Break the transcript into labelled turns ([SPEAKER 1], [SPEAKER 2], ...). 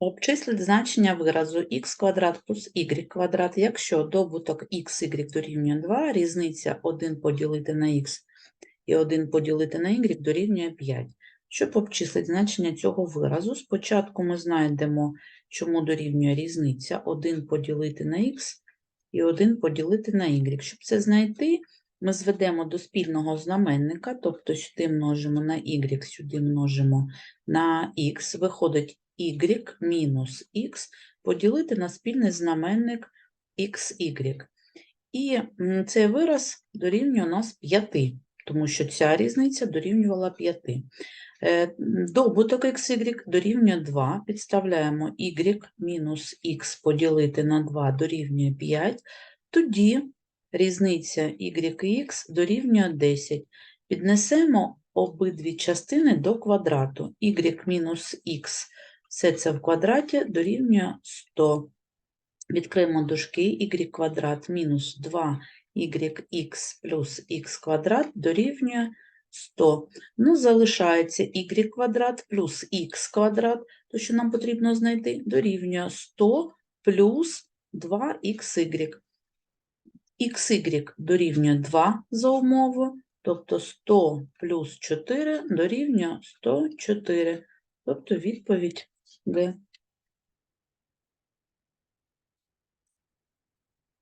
[SPEAKER 1] Обчисліть значення виразу х квадрат плюс y квадрат, якщо добуток х, y дорівнює 2, різниця 1 поділити на х і 1 поділити на y дорівнює 5. Щоб обчислити значення цього виразу, спочатку ми знайдемо, чому дорівнює різниця 1 поділити на х і 1 поділити на y. Щоб це знайти, ми зведемо до спільного знаменника, тобто сюди множимо на y, сюди множимо на х, виходить y мінус х поділити на спільний знаменник xy. І цей вираз дорівнює у нас 5, тому що ця різниця дорівнювала 5. Е, Добуток xy дорівнює 2, підставляємо y мінус х поділити на 2 дорівнює 5, тоді різниця y і х дорівнює 10. Піднесемо обидві частини до квадрату. y мінус х, все це в квадраті, дорівнює 100. Відкриємо дужки y квадрат мінус 2yx плюс х квадрат дорівнює 100. Ну, залишається y квадрат плюс х квадрат, то що нам потрібно знайти, дорівнює 100 плюс 2xy. xy дорівнює 2 за умовою, тобто 100 плюс 4 дорівнює 104, тобто відповідь ¿Ve?